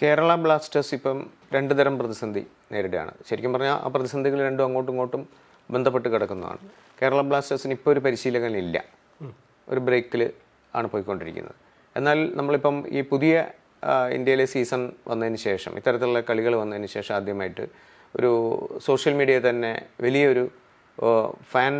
Kerala Blasters ഇപ്പം രണ്ട് തരം പ്രതിസന്ധി നേരിടുകയാണ്. ശരിക്കും പറഞ്ഞാൽ ആ പ്രതിസന്ധികൾ രണ്ടും അങ്ങോട്ടും ഇങ്ങോട്ടും ബന്ധപ്പെട്ട് കിടക്കുന്നതാണ്. കേരള ബ്ലാസ്റ്റേഴ്സിന് ഇപ്പോൾ ഒരു പരിശീലകൻ ഇല്ല ഒരു ബ്രേക്കിൽ ആണ് പോയിക്കൊണ്ടിരിക്കുന്നത്. എന്നാൽ നമ്മളിപ്പം ഈ പുതിയ ഇന്ത്യയിലെ സീസൺ വന്നതിന് ശേഷം ഇത്തരത്തിലുള്ള കളികൾ വന്നതിന് ശേഷം ആദ്യമായിട്ട് ഒരു സോഷ്യൽ മീഡിയ തന്നെ വലിയൊരു ഫാൻ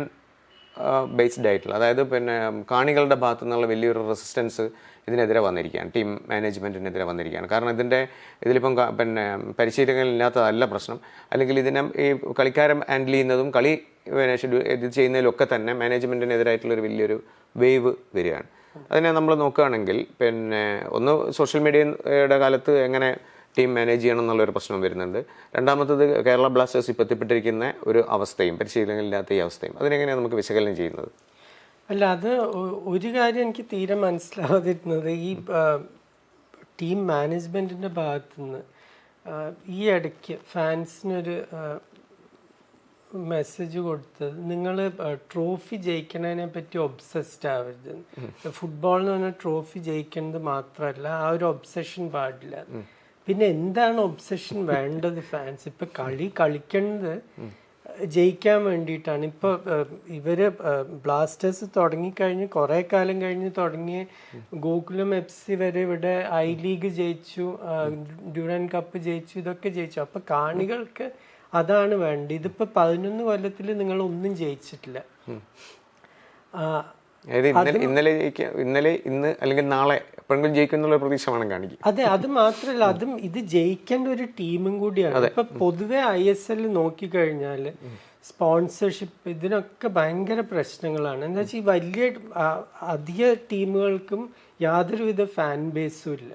ബേസ്ഡ് ആയിട്ടുള്ള അതായത് പിന്നെ കാണികളുടെ ഭാഗത്തു നിന്നുള്ള വലിയൊരു റെസിസ്റ്റൻസ് ഇതിനെതിരെ വന്നിരിക്കുകയാണ്. ടീം മാനേജ്മെന്റിനെതിരെ വന്നിരിക്കുകയാണ്. കാരണം ഇതിന്റെ ഇതിലിപ്പം പിന്നെ പരിശീലനങ്ങളില്ലാത്തതല്ല പ്രശ്നം. അല്ലെങ്കിൽ ഇതിനെ ഈ കളിക്കാരൻ ഹാൻഡിൽ ചെയ്യുന്നതും കളി പിന്നെ ഷെഡ്യൂൾ ഇത് ചെയ്യുന്നതിലൊക്കെ തന്നെ മാനേജ്മെന്റിനെതിരായിട്ടുള്ളൊരു വലിയൊരു വേവ് വരികയാണ്. അതിനെ നമ്മൾ നോക്കുകയാണെങ്കിൽ പിന്നെ ഒന്ന് സോഷ്യൽ മീഡിയയുടെ കാലത്ത് എങ്ങനെ ടീം മാനേജ് ചെയ്യണം എന്നുള്ളൊരു പ്രശ്നം വരുന്നുണ്ട്. രണ്ടാമത്തത് കേരള ബ്ലാസ്റ്റേഴ്സ് ഇപ്പോൾ എത്തിപ്പെട്ടിരിക്കുന്ന ഒരു അവസ്ഥയും പരിശീലനങ്ങളില്ലാത്ത ഈ അവസ്ഥയും. അതിനെങ്ങനെയാണ് നമുക്ക് വിശകലനം ചെയ്യുന്നത്? അല്ല അത് ഒരു കാര്യം എനിക്ക് തീരെ മനസ്സിലാവാതിരുന്നത്. ഈ ടീം മാനേജ്മെന്റിന്റെ ഭാഗത്തുനിന്ന് നിന്ന് ഈ ഇടയ്ക്ക് ഫാൻസിനൊരു മെസ്സേജ് കൊടുത്തത് നിങ്ങൾ ട്രോഫി ജയിക്കണതിനെ പറ്റി ഒബ്സസ്ഡ് ആവരുത്. ഫുട്ബോൾ എന്ന് പറഞ്ഞാൽ ട്രോഫി ജയിക്കുന്നത് മാത്രമല്ല ആ ഒരു ഒബ്സഷൻ പാടില്ല. പിന്നെ എന്താണ് ഒബ്സഷൻ വേണ്ടത് ഫാൻസ് ഇപ്പൊ കളി കളിക്കേണ്ടത് ജയിക്കാൻ വേണ്ടിയിട്ടാണ്. ഇപ്പൊ ഇവർ ബ്ലാസ്റ്റേഴ്സ് തുടങ്ങിക്കഴിഞ്ഞ് കുറെ കാലം കഴിഞ്ഞ് തുടങ്ങിയ ഗോകുലം എഫ് സി വരെ ഇവിടെ ഐ ലീഗ് ജയിച്ചു ഡ്യൂറൻ കപ്പ് ജയിച്ചു ഇതൊക്കെ ജയിച്ചു. അപ്പൊ കാണികൾക്ക് അതാണ് വേണ്ടത്. ഇതിപ്പോ പതിനൊന്ന് കൊല്ലത്തിൽ നിങ്ങൾ ഒന്നും ജയിച്ചിട്ടില്ല അതായത് ഇന്നലെ ഇന്നലെ ജയിക്ക- ഇന്നലെ ഇന്ന് അല്ലെങ്കിൽ നാളെ എപ്പോഴെങ്കിലും ജയിക്കും എന്നുള്ള പ്രതീക്ഷ വേണം കാണിക്കും അതെ അത് മാത്രല്ല അതും ഇത് ജയിക്കേണ്ട ഒരു ടീമും കൂടിയാണ്. ഇപ്പൊ പൊതുവെ ഐ എസ് എൽ നോക്കിക്കഴിഞ്ഞാൽ സ്പോൺസർഷിപ്പ് ഇതിനൊക്കെ ഭയങ്കര പ്രശ്നങ്ങളാണ്. എന്താ വെച്ചാൽ ഈ വലിയ അധിക ടീമുകൾക്കും യാതൊരുവിധ ഫാൻ ബേസും ഇല്ല.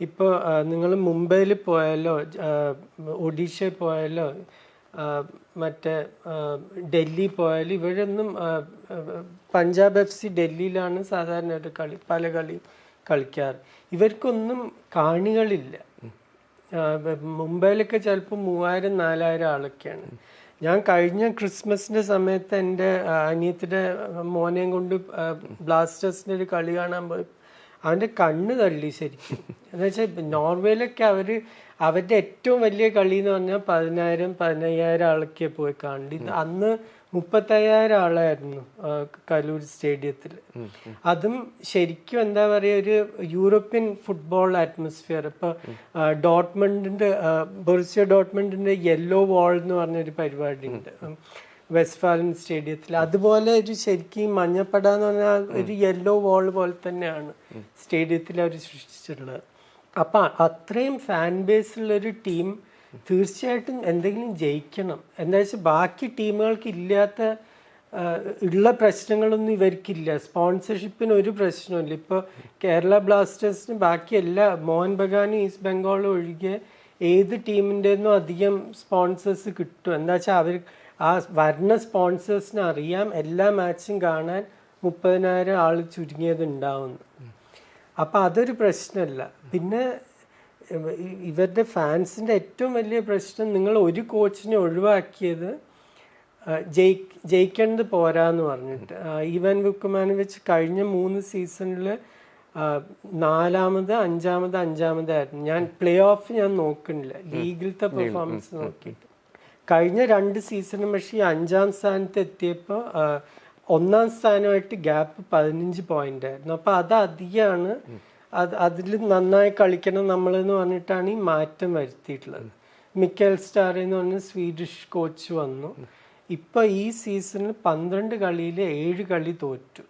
ഇപ്പോൾ നിങ്ങൾ മുംബൈയിൽ പോയാലോ ഒഡീഷയിൽ പോയാലോ മറ്റേ ഡൽഹി പോയാൽ ഇവരൊന്നും പഞ്ചാബ് എഫ് സി ഡൽഹിയിലാണ് സാധാരണ ഒരു കളി പല കളി കളിക്കാറ്. ഇവർക്കൊന്നും കാണികളില്ല. മുംബൈയിലൊക്കെ ചിലപ്പോൾ മൂവായിരം നാലായിരം ആളൊക്കെയാണ്. ഞാൻ കഴിഞ്ഞ ക്രിസ്മസിന്റെ സമയത്ത് എന്റെ അനിയത്തിന്റെ മോനെയും കൊണ്ട് ബ്ലാസ്റ്റേഴ്സിന്റെ ഒരു കളി കാണാൻ പോയി. അവന്റെ കണ്ണ് തള്ളി ശരിക്കും. എന്ന് വെച്ചാൽ നോർവേയിലൊക്കെ അവർ അവരുടെ ഏറ്റവും വലിയ കളി എന്ന് പറഞ്ഞാൽ പതിനായിരം പതിനയ്യായിരം ആളൊക്കെ പോയി കണ്ടി അന്ന് മുപ്പത്തയ്യായിരം ആളായിരുന്നു കലൂർ സ്റ്റേഡിയത്തിൽ അതും ശരിക്കും എന്താ പറയുക ഒരു യൂറോപ്യൻ ഫുട്ബോൾ അറ്റ്മോസ്ഫിയർ. ഇപ്പൊ ആ, ബെർസിയ ഡോട്ട്മണ്ടിന്റെ യെല്ലോ വാൾ എന്ന് പറഞ്ഞൊരു പരിപാടി ഉണ്ട് വെസ്റ്റ്ഫാലൻ സ്റ്റേഡിയത്തിൽ അതുപോലെ ഒരു ശരിക്കും മഞ്ഞപ്പട എന്ന് പറഞ്ഞാൽ ഒരു യെല്ലോ വോൾ പോലെ തന്നെയാണ് സ്റ്റേഡിയത്തിൽ അവർ സൃഷ്ടിച്ചിട്ടുള്ളത്. അപ്പൊ അത്രയും ഫാൻ ബേസ് ഉള്ള ഒരു ടീം തീർച്ചയായിട്ടും എന്തെങ്കിലും ജയിക്കണം. എന്താ വെച്ചാൽ ബാക്കി ടീമുകൾക്ക് ഇല്ലാത്ത ഉള്ള പ്രശ്നങ്ങളൊന്നും ഇവർക്കില്ല. സ്പോൺസർഷിപ്പിന് ഒരു പ്രശ്നമില്ല ഇപ്പോൾ കേരള ബ്ലാസ്റ്റേഴ്സിന് ബാക്കി എല്ലാ മോഹൻ ബഗാനും ഈസ്റ്റ് ബംഗാളും ഒഴികെ ഏത് ടീമിന്റെ അധികം സ്പോൺസേഴ്സ് കിട്ടും. എന്താ വെച്ചാൽ അവർ ആ വരുന്ന സ്പോൺസേഴ്സിന് അറിയാം. എല്ലാ മാച്ചും കാണാൻ മുപ്പതിനായിരം ആൾ ചുരുങ്ങിയത് ഉണ്ടാവുന്നു. അപ്പം അതൊരു പ്രശ്നമല്ല. പിന്നെ ഇവരുടെ ഫാൻസിന്റെ ഏറ്റവും വലിയ പ്രശ്നം നിങ്ങൾ ഒരു കോച്ചിനെ ഒഴിവാക്കിയത് ജയി ജയിക്കേണ്ടത് പോരാന്ന് പറഞ്ഞിട്ട്. ഇവൻ ഇവാൻ വുക്കുമാനോവിച്ച് കഴിഞ്ഞ മൂന്ന് സീസണിൽ നാലാമത് അഞ്ചാമത് അഞ്ചാമതായിരുന്നു ഞാൻ പ്ലേ ഓഫ് ഞാൻ നോക്കണില്ല ലീഗിലത്തെ പെർഫോമൻസ് നോക്കിയിട്ട്. കഴിഞ്ഞ രണ്ട് സീസണും പക്ഷേ ഈ അഞ്ചാം സ്ഥാനത്ത് എത്തിയപ്പോൾ ഒന്നാം സ്ഥാനമായിട്ട് ഗ്യാപ്പ് പതിനഞ്ച് പോയിന്റ് ആയിരുന്നു. അപ്പൊ അത് അധികമാണ്. അത് അതിൽ നന്നായി കളിക്കണം നമ്മൾ എന്ന് പറഞ്ഞിട്ടാണ് ഈ മാറ്റം വരുത്തിയിട്ടുള്ളത്. മിക്കൽ സ്റ്റാർ എന്ന് പറഞ്ഞ സ്വീഡിഷ് കോച്ച് വന്നു. ഇപ്പൊ ഈ സീസണിൽ പന്ത്രണ്ട് കളിയിൽ ഏഴ് കളി തോറ്റു.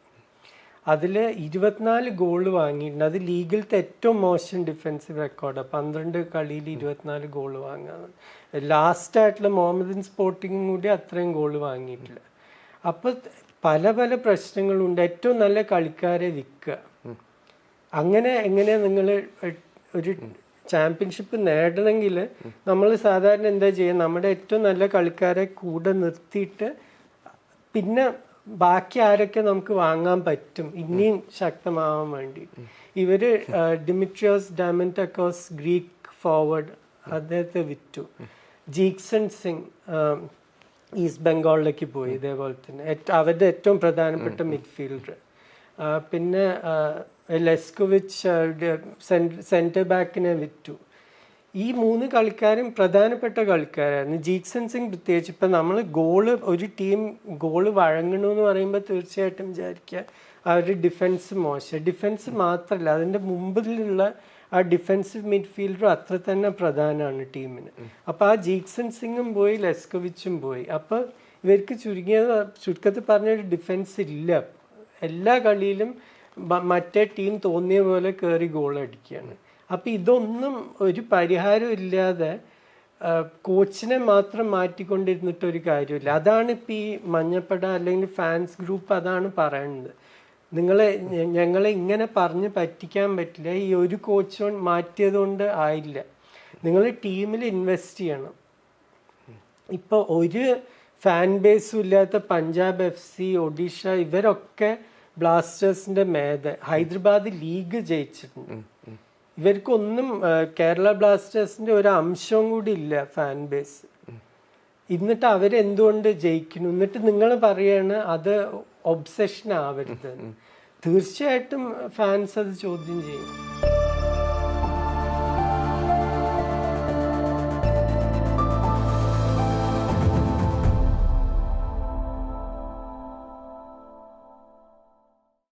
അതിൽ ഇരുപത്തിനാല് ഗോൾ വാങ്ങിയിട്ടുണ്ട്. അത് ലീഗിലത്തെ ഏറ്റവും മോശം ഡിഫൻസീവ് റെക്കോർഡാണ് പന്ത്രണ്ട് കളിയിൽ ഇരുപത്തിനാല് ഗോൾ വാങ്ങാന്ന്. ലാസ്റ്റായിട്ടുള്ള മുഹമ്മദിൻ സ്പോർട്ടിങ്ങും കൂടി അത്രയും ഗോൾ വാങ്ങിയിട്ടില്ല. അപ്പോൾ പല പല പ്രശ്നങ്ങളുണ്ട്. ഏറ്റവും നല്ല കളിക്കാരെ വിൽക്കുക. അങ്ങനെ എങ്ങനെ നിങ്ങൾ ഒരു ചാമ്പ്യൻഷിപ്പ് നേടണമെങ്കിൽ നമ്മൾ സാധാരണ എന്താ ചെയ്യുക? നമ്മുടെ ഏറ്റവും നല്ല കളിക്കാരെ കൂടെ നിർത്തിയിട്ട് പിന്നെ ബാക്കി ആരൊക്കെ നമുക്ക് വാങ്ങാൻ പറ്റും ഇനിയും ശക്തമാവാൻ വേണ്ടി. ഇവർ ഡിമിട്രിയോസ് ഡാമന്റക്കോസ് ഗ്രീക്ക് ഫോർവേഡ് അദ്ദേഹത്തെ വിറ്റു. ജീക്സൺ സിംഗ് ഈസ്റ്റ് ബംഗാളിലേക്ക് പോയി ഇതേപോലെ തന്നെ. അവരുടെ ഏറ്റവും പ്രധാനപ്പെട്ട മിഡ്ഫീൽഡർ പിന്നെ ലെസ്കുവിച്ച് സെന്റർ ബാക്കിനെ വിറ്റു. ഈ മൂന്ന് കളിക്കാരും പ്രധാനപ്പെട്ട കളിക്കാരായിരുന്നു. ജീക്സൺ സിംഗ് പ്രത്യേകിച്ച്. ഇപ്പം നമ്മൾ ഗോൾ ഒരു ടീം ഗോൾ വഴങ്ങണമെന്ന് പറയുമ്പോൾ തീർച്ചയായിട്ടും വിചാരിക്കുക. അവരുടെ ഡിഫൻസ് മോശം. ഡിഫൻസ് മാത്രമല്ല അതിന്റെ മുമ്പിലുള്ള ആ ഡിഫൻസീവ് മിഡ്ഫീൽഡറും അത്ര തന്നെ പ്രധാനമാണ് ടീമിന് അപ്പോൾ ആ ജീക്സൺ സിംഗും പോയി ലെസ്കോവിച്ചും പോയി. അപ്പോൾ ഇവർക്ക് ചുരുങ്ങിയത് ചുരുക്കത്തിൽ പറഞ്ഞൊരു ഡിഫൻസ് ഇല്ല. എല്ലാ കളിയിലും മറ്റേ ടീം തോന്നിയ പോലെ കയറി ഗോൾ അടിക്കുകയാണ്. അപ്പം ഇതൊന്നും ഒരു പരിഹാരം ഇല്ലാതെ കോച്ചിനെ മാത്രം മാറ്റിക്കൊണ്ടിരുന്നിട്ട് ഒരു കാര്യമില്ല. അതാണ് ഇപ്പം ഈ മഞ്ഞപ്പട അല്ലെങ്കിൽ ഫാൻസ് ഗ്രൂപ്പ് അതാണ് പറയുന്നത് നിങ്ങളെ ഞങ്ങളെ ഇങ്ങനെ പറഞ്ഞ് പറ്റിക്കാൻ പറ്റില്ല. ഈ ഒരു കോച്ച് മാറ്റിയത് കൊണ്ട് ആയില്ല. നിങ്ങൾ ടീമിൽ ഇൻവെസ്റ്റ് ചെയ്യണം. ഇപ്പോൾ ഒരു ഫാൻ ബേസും ഇല്ലാത്ത പഞ്ചാബ് എഫ് സി ഒഡീഷ ഇവരൊക്കെ ബ്ലാസ്റ്റേഴ്സിന്റെ മേധ ഹൈദരാബാദ് ലീഗ് ജയിച്ചിട്ടുണ്ട്. ഇവർക്കൊന്നും കേരള ബ്ലാസ്റ്റേഴ്സിന്റെ ഒരു അംശവും കൂടി ഇല്ല ഫാൻ ബേസ് എന്നിട്ട് അവരെന്തുകൊണ്ട് ജയിക്കുന്നു? എന്നിട്ട് നിങ്ങൾ പറയാണ് അത് ഒബ്സെഷൻ ആവരുത് തീർച്ചയായിട്ടും ഫാൻസ് അത് ചോദ്യം ചെയ്യും.